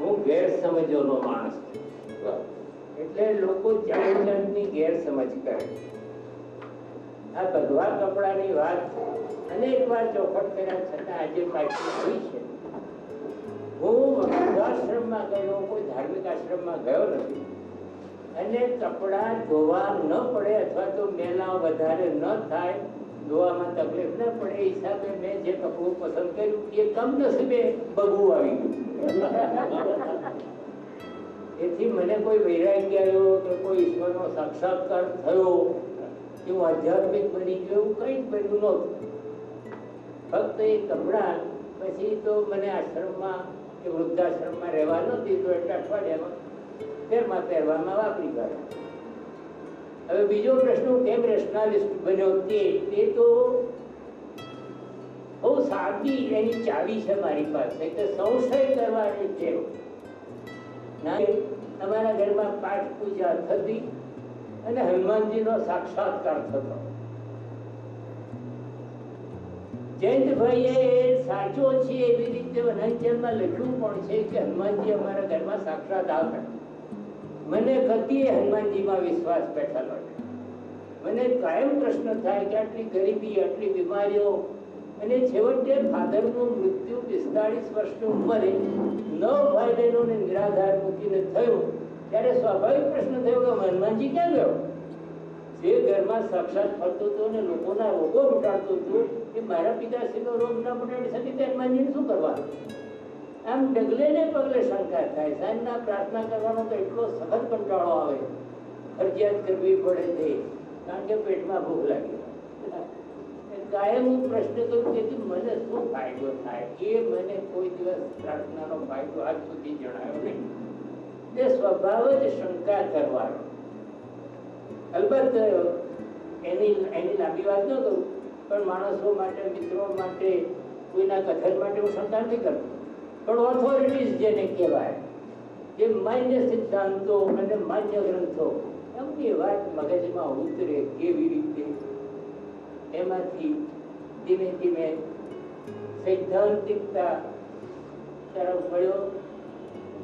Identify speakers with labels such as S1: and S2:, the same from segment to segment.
S1: માણસ એટલે લોકો જાત ગેરસમજ કરે. આ ભગવા કપડાની વાત અનેક વાર ચોખટ કર્યા છતાં આજે પાછી આવી છે. હું વૃદ્ધાશ્રમમાં ગયો, કોઈ ધાર્મિક આશ્રમમાં ગયો નથી. અને કપડાં ધોવા ન પડે અથવા તો મેલા વધારે ન થાય ધોવામાં તકલીફ ના પડે, એ હિસાબે મેં જે કપડું પસંદ કર્યું, એ કમનસીબે બગવું આવી ગયું. એથી મને કોઈ વૈરાગ્ય આવ્યો કે કોઈ ઈશ્વરનો સાક્ષાત્કાર થયો, કે હું આધ્યાત્મિક બની ગયો, એવું કંઈ જ બન્યું નહોતું. ફક્ત એ કપડાં પછી તો મને આશ્રમમાં કે વૃદ્ધાશ્રમમાં રહેવા નહોતી, તો એટલે અઠવાડિયામાં ફેરમાં પહેરવામાં વાપરી કાઢ્યા. હવે બીજો પ્રશ્ન, કેમ રેશનાલિસ્ટ બન્યો તે? તે તો બહુ સાદી એની ચાવી છે મારી પાસે. કે સંશય કરવાની ના અમારા ઘરમાં પાઠ પૂજા થતી અને હનુમાનજીનો સાક્ષાત્કાર થતો. જયંતભાઈએ સાચો છે એવી રીતે વનાંચલમાં લખ્યું પણ છે કે હનુમાનજી અમારા ઘરમાં સાક્ષાત આવતા મને કદીએ હનુમાનજીમાં વિશ્વાસ બેઠેલો છે. મને કાયમ પ્રશ્ન થાય કે આટલી ગરીબી, આટલી બીમારીઓ, અને છેવટે ફાધરનું મૃત્યુ પિસ્તાળીસ વર્ષની ઉંમરે નવ ભાઈ બહેનોને નિરાધાર મૂકીને થયું, ત્યારે સ્વાભાવિક પ્રશ્ન થયો કે હનુમાનજી ક્યાં ગયો? જે ઘરમાં સાક્ષાત ફરતો હતો અને લોકોના રોગો મટાડતો હતો, એ મારા પિતાશ્રીનો રોગ ના મટાડી શકે, તે હનુમાનજીને શું કરવાનું? આમ ડગલે ને પગલે શંકા થાય. સાંજના પ્રાર્થના કરવાનો તો એટલો સખત કંટાળો આવે. ફરજિયાત કરવી પડે તે, કારણ કે પેટમાં ભૂખ લાગી. કાયમ હું પ્રશ્ન કરું કે મને શું ફાયદો થાય? એ મને કોઈ દિવસ પ્રાર્થનાનો ફાયદો આજ સુધી જણાયો નહીં. તે સ્વભાવ જ શંકા કરવાનો. અલબત્ત, એની એની લાંબી વાત ન કરું, પણ માણસો માટે, મિત્રો માટે, કોઈના કથન માટે હું શંકા નથી કરતો. પણ ઓથોરિટીઝ જેને કહેવાય, જે માન્ય સિદ્ધાંતો અને માન્ય ગ્રંથો, એમની વાત મગજમાં ઉતરે કેવી રીતે. એમાંથી ધીમે ધીમે સૈદ્ધાંતિકતા તરફ વળ્યો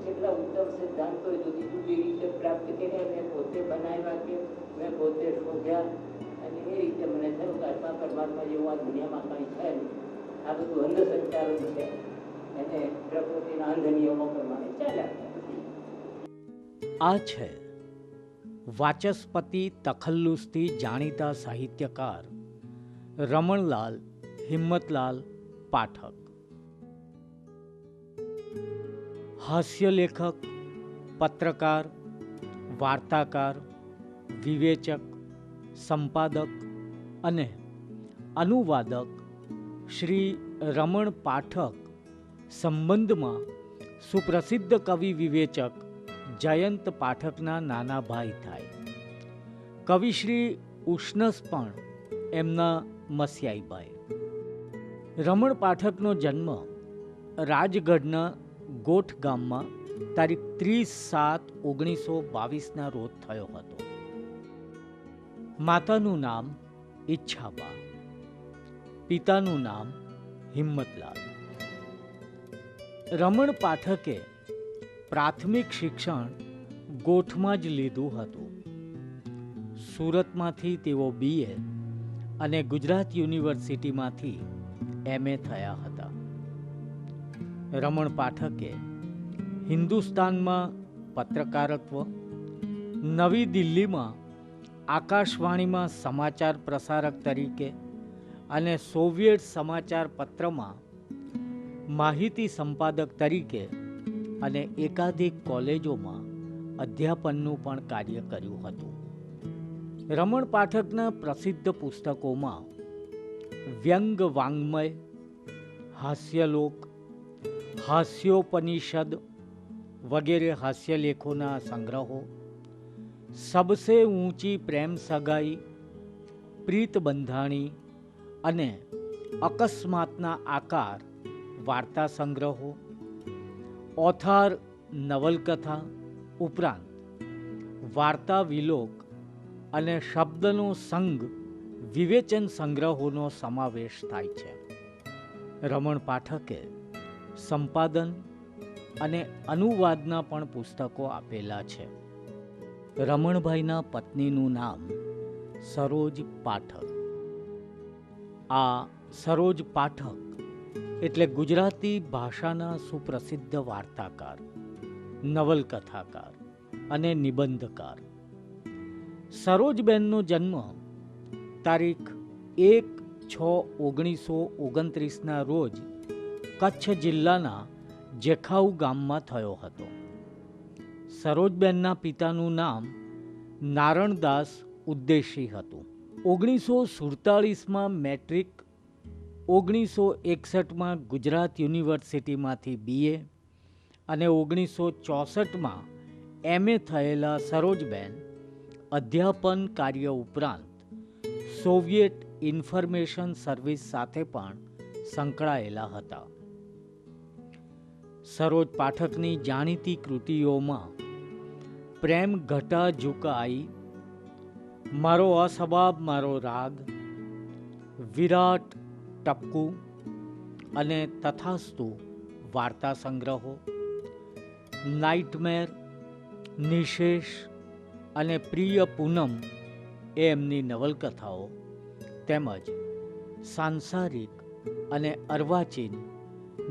S1: કેટલા ઉત્તમ સિદ્ધાંતો જુદી જુદી રીતે પ્રાપ્ત કર્યા મેં પોતે બનાવ્યા કે મેં પોતે શોધ્યા. અને એ રીતે મને થયું કે આત્મા પરમાત્મા જેવું આ દુનિયામાં કંઈ છે આ બધું અંધસંચાલન છે. અને પ્રકૃતિના અંધ નિયમો પ્રમાણે ચાલ્યા
S2: આ છે વાચસ્પતિ તખલ્લુસથી જાણીતા સાહિત્યકાર રમણલાલ હિંમતલાલ પાઠક. હાસ્ય લેખક, પત્રકાર, વાર્તાકાર, વિવેચક, સંપાદક અને અનુવાદક શ્રી રમણ પાઠક સંબંધમાં સુપ્રસિદ્ધ કવિ વિવેચક જયંત પાઠકના નાના ભાઈ થાય. કવિશ્રી ઉષ્ણસ પણ એમના મસ્યાઈભાઈ રમણ પાઠકનો જન્મ રાજગઢના ગોઠ ગામમાં તારીખ ત્રીસ સાત ઓગણીસો બાવીસના રોજ થયો હતો. માતાનું નામ ઈચ્છાબા, પિતાનું નામ હિંમતલાલ. રમણ પાઠકે પ્રાથમિક શિક્ષણ ગોઠમાં જ લીધું હતું. સુરતમાંથી તેઓ બીએ અને ગુજરાત યુનિવર્સિટીમાંથી એમએ થયા હતા. રમણ પાઠકે હિન્દુસ્તાનમાં પત્રકારત્વ, નવી દિલ્હીમાં આકાશવાણીમાં સમાચાર પ્રસારક તરીકે અને સોવિયેટ સમાચાર પત્રમાં માહિતી સંપાદક તરીકે અને એકાધિક કોલેજોમાં અધ્યાપનનું પણ કાર્ય કર્યું હતું. રમણ પાઠકના પ્રસિદ્ધ પુસ્તકોમાં વ્યંગ વાંગ્મય, હાસ્યલોક, હાસ્યોપનિષદ વગેરે હાસ્યલેખોના સંગ્રહો, સબસે ઊંચી પ્રેમ સગાઈ, પ્રીત બંધાણી અને અકસ્માતના આકાર વાર્તા સંગ્રહો, ઓથાર નવલકથા ઉપરાંત વાર્તા વિલોક અને શબ્દનો સંગ વિવેચન સંગ્રહોનો સમાવેશ થાય છે. રમણ પાઠકે સંપાદન અને અનુવાદના પણ પુસ્તકો આપેલા છે. રમણભાઈના પત્નીનું નામ સરોજ પાઠક. આ સરોજ પાઠક એટલે ગુજરાતી ભાષાના સુપ્રસિદ્ધ વાર્તાકાર, નવલકથાકાર અને નિબંધકાર. સરોજબેનનો જન્મ તારીખ એક છ ઓગણીસો ઓગણત્રીસના રોજ કચ્છ જિલ્લાના જેખાઉ ગામમાં થયો હતો. સરોજબેનના પિતાનું નામ નારણદાસ ઉદ્દેશી હતું. ઓગણીસો સુડતાળીસમાં મેટ્રિક ઓગણીસો એકસઠમાં ગુજરાત યુનિવર્સિટીમાંથી બીએ અને ઓગણીસો ચોસઠમાં એમએ થયેલા સરોજબેન અધ્યાપન કાર્ય ઉપરાંત સોવિયેટ ઇન્ફોર્મેશન સર્વિસ સાથે પણ સંકળાયેલા હતા. સરોજ પાઠકની જાણીતી કૃતિઓમાં પ્રેમ ઘટા ઝુકાઈ મારો અસબાબ મારો રાગ, વિરાટ ટપકુ અને તથાસ્તુ વાર્તા સંગ્રહો નાઇટમેર નિશેષ અને પ્રિય પૂનમ એ એમની નવલકથાઓ તેમજ સાંસારિક અને અર્વાચીન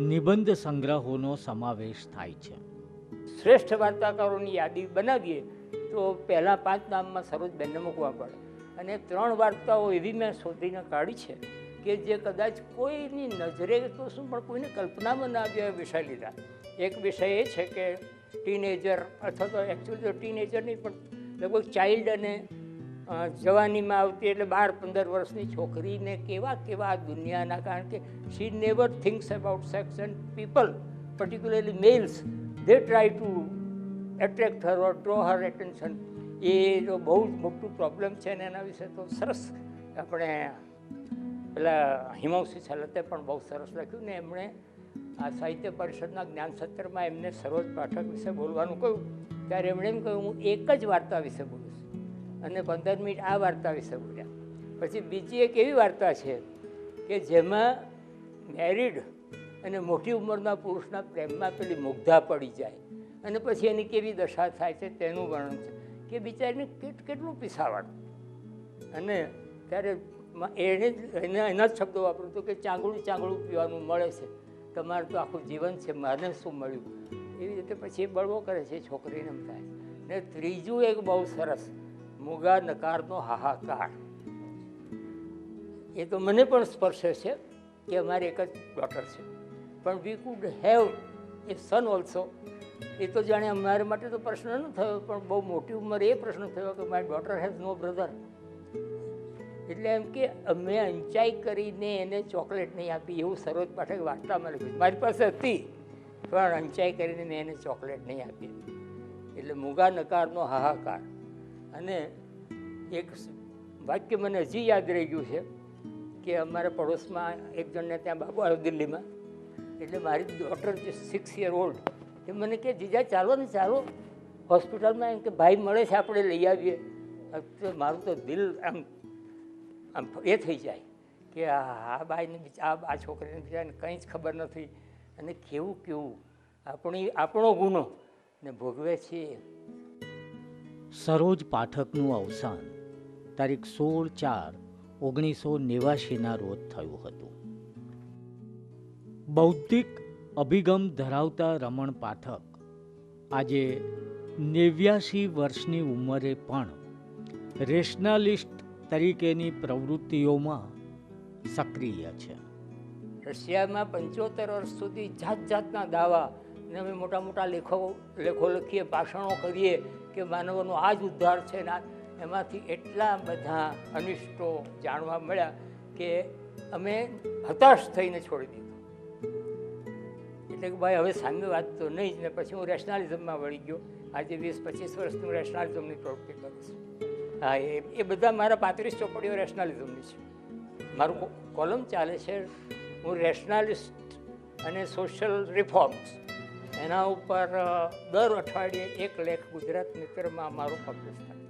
S2: નિબંધ સંગ્રહોનો સમાવેશ થાય છે.
S1: શ્રેષ્ઠ વાર્તાકારોની યાદી બનાવીએ તો પહેલાં પાંચ નામમાં સરોજબેનને મૂકવા પડે. અને ત્રણ વાર્તાઓ એવી મેં શોધીને કાઢી છે. કે જે કદાચ કોઈની નજરે તો શું, પણ કોઈને કલ્પનામાં ના આવ્યો વિષય લીધા. એક વિષય એ છે કે ટીનેજર અથવા તો એકચ્યુઅલી તો ટીનેજર નહીં, પણ લગભગ ચાઇલ્ડ અને જવાનીમાં આવતી એટલે બાર પંદર વર્ષની છોકરીને કેવા કેવા દુનિયાના, કારણ કે she never thinks about sex and people particularly males they try to attract her or draw her attention એ જો બહુ જ મોટું પ્રોબ્લેમ છે અને એના વિશે તો સરસ આપણે પેલા હિમાંશી છલતે પણ બહુ સરસ લખ્યું ને એમણે આ સાહિત્ય પરિષદના જ્ઞાન સત્રમાં એમને સરોજ પાઠક વિશે બોલવાનું કહ્યું. ત્યારે એમણે એમ કહ્યું, હું એક જ વાર્તા વિશે બોલું છું. અને પંદર મિનિટ આ વાર્તા વિશે બોલ્યા. પછી બીજી એક એવી વાર્તા છે કે જેમાં મેરિડ અને મોટી ઉંમરના પુરુષના પ્રેમમાં પેલી મુગ્ધા પડી જાય. અને પછી એની કેવી દશા થાય છે તેનું વર્ણન છે. કે બિચારીને કેટ, કેટલું પીસાવાડ અને ત્યારે એના એના જ શબ્દો વાપરું હતું કે ચાંગળું ચાંગળું પીવાનું મળે છે. તમારે તો આખું જીવન છે મારે શું મળ્યું? એવી રીતે પછી બળવો કરે છે છોકરીને એમ થાય. ને ત્રીજું એક બહુ સરસ, મુગા નકારનો હાહાકાર. એ તો મને પણ સ્પર્શે છે કે અમારી એક જ ડોટર છે. પણ we could have a son also એ તો જાણે અમારા માટે તો પ્રશ્ન ન થયો, પણ બહુ મોટી ઉંમરે એ પ્રશ્ન થયો કે મારી ડોટર હેઝ નો બ્રધર એટલે એમ કે અમે અંચાઈ કરીને એને ચોકલેટ નહીં આપી, એવું સરોજ પાઠક વાર્તામાં લખ્યું મારી પાસે હતી, પણ અંચાઈ કરીને મેં એને ચોકલેટ નહીં આપી. એટલે મુગા નકારનો હાહાકાર. અને એક વાક્ય મને હજી યાદ રહી ગયું છે કે અમારા પડોશમાં એક જણને ત્યાં બાબુ આવ્યો દિલ્હીમાં. એટલે મારી ડોટર જે સિક્સ યર ઓલ્ડ એ મને કે, જીજા, ચાલો ને ચાલો હોસ્પિટલમાં એમ કે, ભાઈ, મળે છે, આપણે લઈ આવીએ. મારું તો દિલ આમ આમ એ થઈ જાય કે આ બાઈને આ આ છોકરીને બિચારાને કંઈ જ ખબર નથી. અને કેવું કેવું? આપણી આપણો ગુનો. ને ભોગવે છે.
S2: સરોજ પાઠકનું અવસાન તારીખ સોળ ચાર ઓગણીસો નેવાશીના રોજ થયું હતું. બૌદ્ધિક અભિગમ ધરાવતા રમણ પાઠક આજે નેવ્યાશી વર્ષની ઉંમરે પણ રેશનાલિસ્ટ તરીકેની પ્રવૃત્તિઓમાં સક્રિય છે.
S1: રશિયામાં પંચોતેર વર્ષ સુધી જાત જાતના દાવા ને અમે મોટા મોટા લેખો લેખો લખીએ ભાષણો કરીએ કે માનવનો આ જ ઉદ્ધાર છે ના એમાંથી એટલા બધા અનિષ્ટો જાણવા મળ્યા કે અમે હતાશ થઈને છોડી દીધું. એટલે કે ભાઈ, હવે સામે વાત તો નહીં જ ને, પછી હું રેશનાલિઝમમાં વળી ગયો. આજે વીસ પચીસ વર્ષથી હું રેશનાલિઝમની પ્રવૃત્તિ કરું છું. હા, એ એ બધા મારા પાંત્રીસ ચોપડીઓ રેશનાલિઝમની છે. મારું કોલમ ચાલે છે, હું રેશનાલિસ્ટ અને સોશિયલ રિફોર્મ્સ એના ઉપર દર અઠવાડિયે એક લેખ ગુજરાત મિત્રમાં મારું પબ્લિશ થાય.